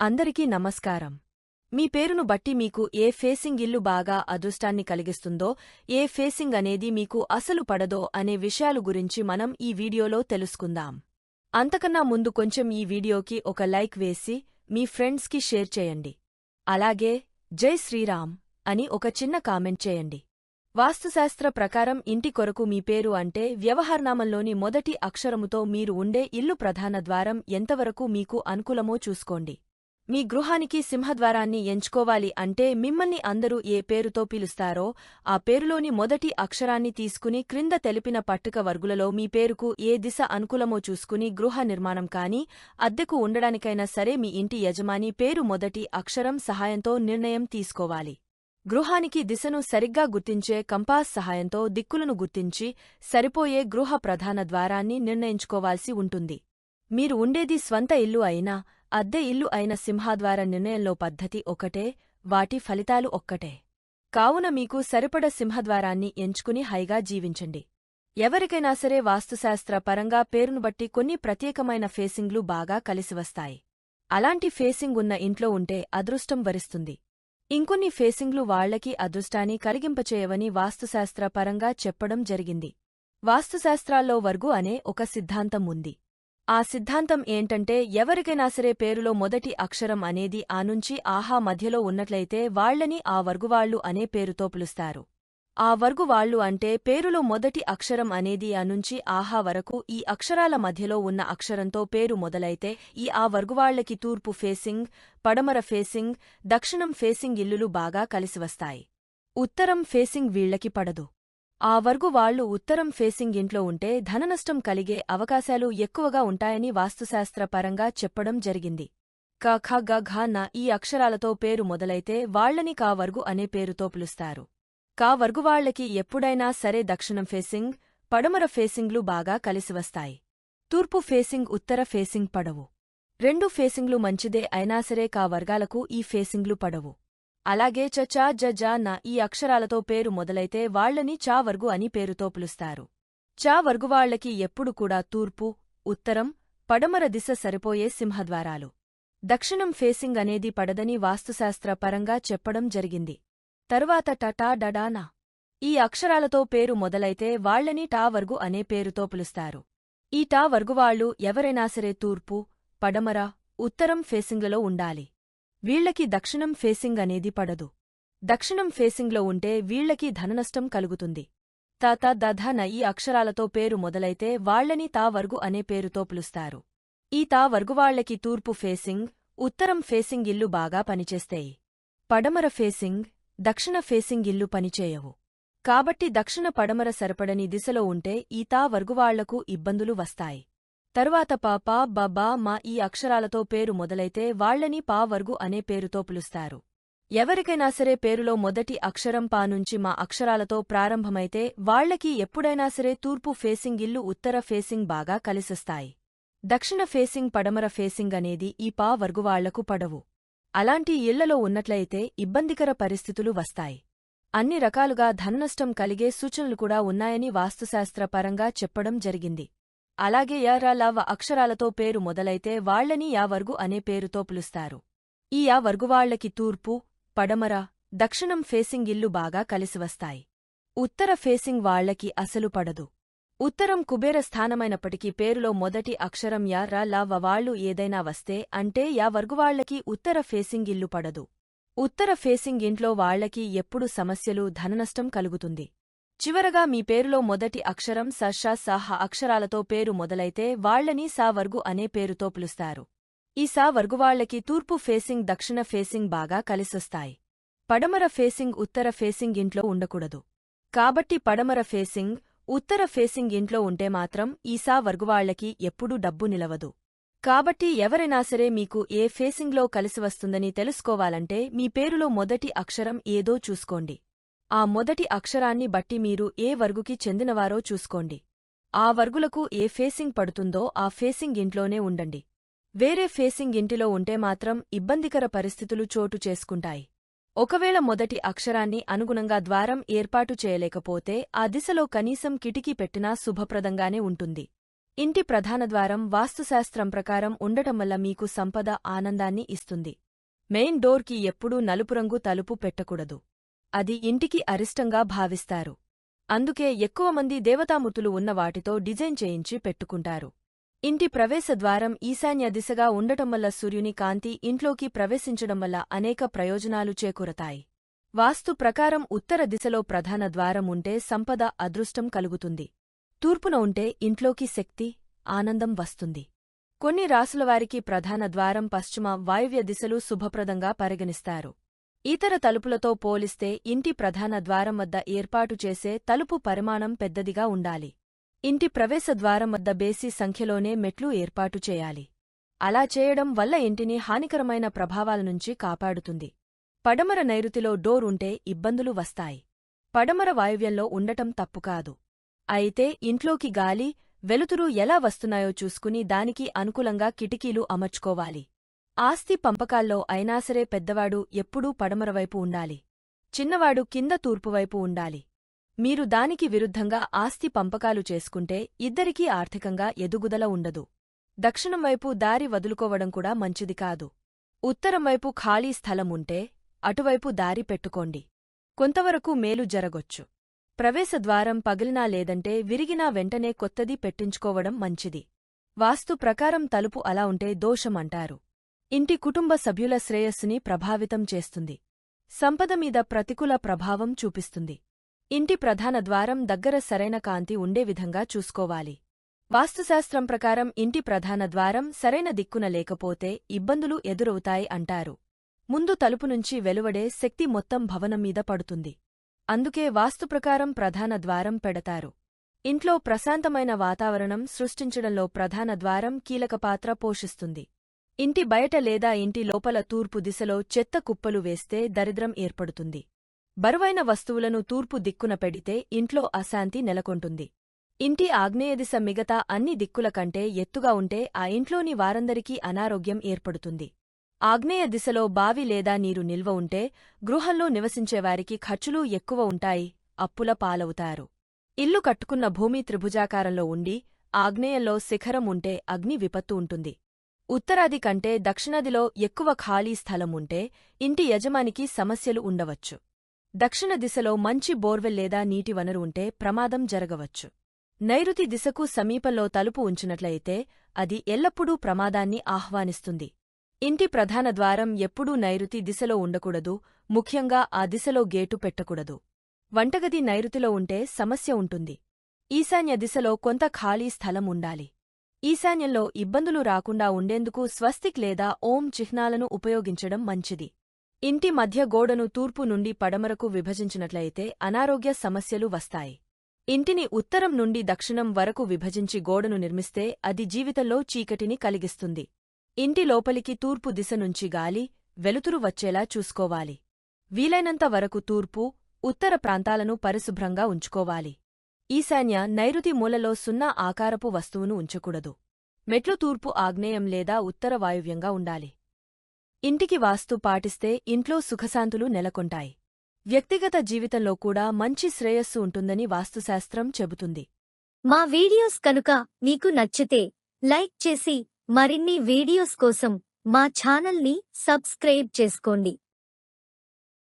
అందరికీ నమస్కారం. మీ పేరును బట్టి మీకు ఏ ఫేసింగ్ ఇల్లు బాగా అదృష్టాన్ని కలిగిస్తుందో ఏ ఫేసింగ్ అనేది మీకు అసలు పడదో అనే విషయాలు గురించి మనం ఈ వీడియోలో తెలుసుకుందాం. అంతకన్నా ముందు కొంచెం ఈ వీడియోకి ఒక లైక్ వేసి మీ ఫ్రెండ్స్కి షేర్ చేయండి. అలాగే జై శ్రీరామ్ అని ఒక చిన్న కామెంట్ చేయండి. వాస్తుశాస్త్ర ప్రకారం ఇంటి కొరకు మీ పేరు అంటే వ్యవహార్నామంలోని మొదటి అక్షరముతో మీరు ఉండే ఇల్లు ప్రధాన ద్వారం ఎంతవరకు మీకు అనుకూలమో చూసుకోండి. మీ గృహానికి సింహద్వారాన్ని ఎంచుకోవాలి అంటే మిమ్మల్ని అందరూ ఏ పేరుతో పిలుస్తారో ఆ పేరులోని మొదటి అక్షరాన్ని తీసుకుని క్రింద తెలిపిన పట్టుక వర్గులలో మీ పేరుకు ఏ దిశ అనుకూలమో చూసుకుని గృహ నిర్మాణం కానీ అద్దెకు ఉండడానికైనా సరే మీ ఇంటి యజమాని పేరు మొదటి అక్షరం సహాయంతో నిర్ణయం తీసుకోవాలి. గృహానికి దిశను సరిగ్గా గుర్తించే కంపాస్ సహాయంతో దిక్కులను గుర్తించి సరిపోయే గృహ ప్రధాన ద్వారాన్ని నిర్ణయించుకోవాల్సి ఉంటుంది. మీరు ఉండేది స్వంత ఇల్లు అయినా అద్దె ఇల్లు అయిన సింహాద్వార నిర్ణయంలో పద్ధతి ఒకటే వాటి ఫలితాలు ఒక్కటే. కావున మీకు సరిపడ సింహద్వారాన్ని ఎంచుకుని హైగా జీవించండి. ఎవరికైనా సరే వాస్తుశాస్త్ర పరంగా పేరును బట్టి కొన్ని ప్రత్యేకమైన ఫేసింగ్లు బాగా కలిసివస్తాయి అలాంటి ఫేసింగ్ ఉన్న ఇంట్లో ఉంటే అదృష్టం వరిస్తుంది. ఇంకొన్ని ఫేసింగ్లు వాళ్ళకి అదృష్టాన్ని కలిగింపచేయవని వాస్తుశాస్త్ర పరంగా చెప్పడం జరిగింది. వాస్తుశాస్త్రాల్లో వర్గు అనే ఒక సిద్ధాంతం ఉంది. ఆ సిద్ధాంతం ఏంటంటే ఎవరికైనా సరే పేరులో మొదటి అక్షరం అనేది ఆ నుంచి ఆహా మధ్యలో ఉన్నట్లయితే వాళ్ళని ఆ వర్గువాళ్ళు అనే పేరుతో పిలుస్తారు. ఆ వర్గువాళ్ళు అంటే పేరులో మొదటి అక్షరం అనేది ఆ నుంచి ఆహా వరకు ఈ అక్షరాల మధ్యలో ఉన్న అక్షరంతో పేరు మొదలైతే ఈ ఆ వర్గువాళ్ళకి తూర్పు ఫేసింగ్ పడమర ఫేసింగ్ దక్షిణం ఫేసింగ్ ఇల్లులు బాగా కలిసివస్తాయి ఉత్తరం ఫేసింగ్ వీళ్ళకి పడదు. ఆ వర్గు వాళ్ళు ఉత్తరం ఫేసింగ్ ఇంట్లో ఉంటే ధననష్టం కలిగే అవకాశాలు ఎక్కువగా ఉంటాయని వాస్తుశాస్త్ర పరంగా చెప్పడం జరిగింది. క ఖ గ ఘ న ఈ అక్షరాలతో పేరు మొదలైతే వాళ్ళని కా వర్గు అనే పేరుతో పిలుస్తారు. కావర్గువాళ్ళకి ఎప్పుడైనా సరే దక్షిణం ఫేసింగ్ పడమర ఫేసింగ్లు బాగా కలిసివస్తాయి తూర్పు ఫేసింగ్ ఉత్తర ఫేసింగ్ పడవు. రెండు ఫేసింగ్లు మంచిదే అయినా సరే కా వర్గాలకు ఈ ఫేసింగ్లు పడవు. అలాగే చ చా న ఈ అక్షరాలతో పేరు మొదలైతే వాళ్ళని చావర్గు అని పేరుతో పిలుస్తారు. చా వర్గువాళ్ళకి ఎప్పుడు కూడా తూర్పు ఉత్తరం పడమర దిశ సరిపోయే సింహద్వారాలు. దక్షిణం ఫేసింగ్ అనేది పడదని వాస్తుశాస్త్ర పరంగా చెప్పడం జరిగింది. తరువాత టటా డడానా ఈ అక్షరాలతో పేరు మొదలైతే వాళ్ళని టా వర్గు అనే పేరుతో పిలుస్తారు. ఈ టా వర్గువాళ్ళు ఎవరైనా సరే తూర్పు పడమర ఉత్తరం ఫేసింగ్లలో ఉండాలి. వీళ్ళకి దక్షిణం ఫేసింగ్ అనేది పడదు. దక్షిణం ఫేసింగ్లో ఉంటే వీళ్ళకి ధననష్టం కలుగుతుంది. తాత దధన ఈ అక్షరాలతో పేరు మొదలైతే వాళ్ళని తా వర్గు అనే పేరుతో పిలుస్తారు. ఈ తావర్గువాళ్ళకి తూర్పు ఫేసింగ్ ఉత్తరం ఫేసింగ్ ఇల్లు బాగా పనిచేస్తాయి. పడమర ఫేసింగ్ దక్షిణ ఫేసింగ్ ఇల్లు పనిచేయవు. కాబట్టి దక్షిణ పడమర సరిపడని దిశలో ఉంటే ఈ తా వర్గువాళ్ళకు ఇబ్బందులు వస్తాయి. తరువాత పాపా బబా మా ఈ అక్షరాలతో పేరు మొదలైతే వాళ్ళని పా వర్గు అనే పేరుతో పిలుస్తారు. ఎవరికైనా సరే పేరులో మొదటి అక్షరం పా నుంచి మా అక్షరాలతో ప్రారంభమైతే వాళ్ళకి ఎప్పుడైనా సరే తూర్పు ఫేసింగ్ ఇల్లు ఉత్తర ఫేసింగ్ బాగా కలిసొస్తాయి. దక్షిణ ఫేసింగ్ పడమర ఫేసింగ్ అనేది ఈ పా వర్గువాళ్ళకు పడవు. అలాంటి ఇళ్ళలో ఉన్నట్లయితే ఇబ్బందికర పరిస్థితులు వస్తాయి. అన్ని రకాలుగా ధననష్టం కలిగే సూచనలు కూడా ఉన్నాయని వాస్తుశాస్త్ర పరంగా చెప్పడం జరిగింది. అలాగే యారాలావ అక్షరాలతో పేరు మొదలైతే వాళ్ళని యావర్గు అనే పేరుతో పిలుస్తారు. ఈ యా వర్గువాళ్ళకి తూర్పు పడమర దక్షిణం ఫేసింగ్ ఇల్లు బాగా కలిసివస్తాయి ఉత్తర ఫేసింగ్ వాళ్ళకి అసలు పడదు. ఉత్తరం కుబేర స్థానమైనప్పటికీ పేరులో మొదటి అక్షరం యా ర లా వాళ్ళు ఏదైనా వస్తే అంటే యా వర్గువాళ్ళకి ఉత్తర ఫేసింగ్ ఇల్లు పడదు. ఉత్తర ఫేసింగ్ ఇంట్లో వాళ్ళకి ఎప్పుడు సమస్యలు ధననష్టం కలుగుతుంది. చివరగా మీ పేరులో మొదటి అక్షరం స సహ అక్షరాలతో పేరు మొదలైతే వాళ్ళని సావర్గు అనే పేరుతో పిలుస్తారు. ఈ సా వర్గువాళ్ళకి తూర్పు ఫేసింగ్ దక్షిణ ఫేసింగ్ బాగా కలిసొస్తాయి. పడమర ఫేసింగ్ ఉత్తర ఫేసింగ్ ఇంట్లో ఉండకూడదు. కాబట్టి పడమర ఫేసింగ్ ఉత్తర ఫేసింగ్ ఇంట్లో ఉంటే మాత్రం ఈ సా వర్గువాళ్ళకి ఎప్పుడూ డబ్బు నిలవదు. కాబట్టి ఎవరైనా సరే మీకు ఏ ఫేసింగ్లో కలిసివస్తుందని తెలుసుకోవాలంటే మీ పేరులో మొదటి అక్షరం ఏదో చూసుకోండి. ఆ మొదటి అక్షరాన్ని బట్టి మీరు ఏ వర్గుకి చెందినవారో చూసుకోండి. ఆ వర్గులకు ఏ ఫేసింగ్ పడుతుందో ఆ ఫేసింగ్ ఇంట్లోనే ఉండండి. వేరే ఫేసింగ్ ఇంటిలో ఉంటే మాత్రం ఇబ్బందికర పరిస్థితులు చోటు చేసుకుంటాయి. ఒకవేళ మొదటి అక్షరాన్ని అనుగుణంగా ద్వారం ఏర్పాటు చేయలేకపోతే ఆ దిశలో కనీసం కిటికీ పెట్టినా శుభప్రదంగానే ఉంటుంది. ఇంటి ప్రధాన ద్వారం వాస్తుశాస్త్రం ప్రకారం ఉండటం వల్ల మీకు సంపద ఆనందాన్ని ఇస్తుంది. మెయిన్ డోర్కి ఎప్పుడూ నలుపు రంగు తలుపు పెట్టకూడదు. అది ఇంటికి అరిష్టంగా భావిస్తారు. అందుకే ఎక్కువ మంది దేవతామూర్తులు ఉన్న వాటితో డిజైన్ చేయించి పెట్టుకుంటారు. ఇంటి ప్రవేశద్వారం ఈశాన్య దిశగా ఉండటం వల్ల సూర్యుని కాంతి ఇంట్లోకి ప్రవేశించడం వల్ల అనేక ప్రయోజనాలు చేకూరతాయి. వాస్తు ప్రకారం ఉత్తర దిశలో ప్రధాన ద్వారం ఉంటే సంపద అదృష్టం కలుగుతుంది. తూర్పున ఉంటే ఇంట్లోకి శక్తి ఆనందం వస్తుంది. కొన్ని రాసులవారికి ప్రధాన ద్వారం పశ్చిమ వాయువ్య దిశలు శుభప్రదంగా పరిగణిస్తారు. ఇతర తలుపులతో పోలిస్తే ఇంటి ప్రధాన ద్వారం వద్ద ఏర్పాటు చేసే తలుపు పరిమాణం పెద్దదిగా ఉండాలి. ఇంటి ప్రవేశ ద్వారం వద్ద బేసి సంఖ్యలోనే మెట్లు ఏర్పాటు చేయాలి. అలా చేయడం వల్ల ఇంటిని హానికరమైన ప్రభావాల నుంచి కాపాడుతుంది. పడమర నైరుతిలో డోర్ ఉంటే ఇబ్బందులు వస్తాయి. పడమర వాయువ్యంలో ఉండటం తప్పుకాదు అయితే ఇంట్లోకి గాలి వెలుతురు ఎలా వస్తున్నాయో చూసుకుని దానికి అనుకూలంగా కిటికీలు అమర్చుకోవాలి. ఆస్తి పంపకాల్లో అయినాసరే పెద్దవాడు ఎప్పుడూ పడమరవైపు ఉండాలి. చిన్నవాడు కింద తూర్పువైపు ఉండాలి. మీరు దానికి విరుద్ధంగా ఆస్తి పంపకాలు చేసుకుంటే ఇద్దరికీ ఆర్థికంగా ఎదుగుదల ఉండదు. దక్షిణం వైపు దారి వదులుకోవడం కూడా మంచిది కాదు. ఉత్తరం వైపు ఖాళీ స్థలం ఉంటే అటువైపు దారి పెట్టుకోండి. కొంతవరకు మేలు జరగొచ్చు. ప్రవేశద్వారం పగిలినా లేదంటే విరిగినా వెంటనే కొత్తది పెట్టించుకోవడం మంచిది. వాస్తు ప్రకారం తలుపు అలా ఉంటే దోషమంటారు ఇంటి కుటుంబ సభ్యుల శ్రేయస్సుని ప్రభావితం చేస్తుంది. సంపద మీద ప్రతికూల ప్రభావం చూపిస్తుంది. ఇంటి ప్రధాన ద్వారం దగ్గర సరైన కాంతి ఉండే విధంగా చూసుకోవాలి. వాస్తుశాస్త్రం ప్రకారం ఇంటి ప్రధాన ద్వారం సరైన దిక్కున లేకపోతే ఇబ్బందులు ఎదురవుతాయి అంటారు. ముందు తలుపు నుంచి వెలువడే శక్తి మొత్తం భవనం మీద పడుతుంది. అందుకే వాస్తు ప్రకారం ప్రధాన ద్వారం పెడతారు. ఇంట్లో ప్రశాంతమైన వాతావరణం సృష్టించడంలో ప్రధాన ద్వారం కీలక పాత్ర పోషిస్తుంది. ఇంటి బయట లేదా ఇంటి లోపల తూర్పు దిశలో చెత్త కుప్పలు వేస్తే దరిద్రం ఏర్పడుతుంది. బరువైన వస్తువులను తూర్పు దిక్కున పెడితే ఇంట్లో అశాంతి నెలకొంటుంది. ఇంటి ఆగ్నేయదిశ మిగతా అన్ని దిక్కుల కంటే ఎత్తుగా ఉంటే ఆ ఇంట్లోని వారందరికీ అనారోగ్యం ఏర్పడుతుంది. ఆగ్నేయ దిశలో బావి లేదా నీరు నిల్వ ఉంటే గృహంలో నివసించేవారికి ఖర్చులు ఎక్కువ ఉంటాయి అప్పుల పాలవుతారు. ఇల్లు కట్టుకున్న భూమి త్రిభుజాకారంలో ఉండి ఆగ్నేయంలో శిఖరం ఉంటే అగ్ని విపత్తు ఉంటుంది. ఉత్తరాది కంటే దక్షిణదిలో ఎక్కువ ఖాళీ స్థలం ఉంటే ఇంటి యజమానికి సమస్యలు ఉండవచ్చు. దక్షిణ దిశలో మంచి బోర్వెల్ లేదా నీటి వనరు ఉంటే ప్రమాదం జరగవచ్చు. నైరుతి దిశకు సమీపంలో తలుపు ఉంచినట్లయితే అది ఎల్లప్పుడూ ప్రమాదాన్ని ఆహ్వానిస్తుంది. ఇంటి ప్రధాన ద్వారం ఎప్పుడూ నైరుతి దిశలో ఉండకూడదు ముఖ్యంగా ఆ దిశలో గేటు పెట్టకూడదు. వంటగది నైరుతిలో ఉంటే సమస్య ఉంటుంది. ఈశాన్య దిశలో కొంత ఖాళీ స్థలం ఉండాలి. ఈశాన్యంలో ఇబ్బందులు రాకుండా ఉండేందుకు స్వస్తిక్ లేదా ఓం చిహ్నాలను ఉపయోగించడం మంచిది. ఇంటి మధ్య గోడను తూర్పు నుండి పడమరకు విభజించినట్లయితే అనారోగ్య సమస్యలు వస్తాయి. ఇంటిని ఉత్తరం నుండి దక్షిణం వరకు విభజించి గోడను నిర్మిస్తే అది జీవితంలో చీకటిని కలిగిస్తుంది. ఇంటి లోపలికి తూర్పు దిశ నుంచి గాలి వెలుతురు వచ్చేలా చూసుకోవాలి. వీలైనంత వరకు తూర్పు ఉత్తర ప్రాంతాలను పరిశుభ్రంగా ఉంచుకోవాలి. ఈశాన్య నైరుతి మూలలో సున్నా ఆకారపు వస్తువును ఉంచకూడదు. మెట్లు తూర్పు ఆగ్నేయం లేదా ఉత్తర వాయువ్యంగా ఉండాలి. ఇంటికి వాస్తు పాటిస్తే ఇంట్లో సుఖశాంతులు నెలకొంటాయి. వ్యక్తిగత జీవితంలో కూడా మంచి శ్రేయస్సు ఉంటుందని వాస్తుశాస్త్రం చెబుతుంది. మా వీడియోస్ కనుక మీకు నచ్చితే లైక్ చేసి మరిన్ని వీడియోస్ కోసం మా ఛానల్ని సబ్స్క్రైబ్ చేసుకోండి.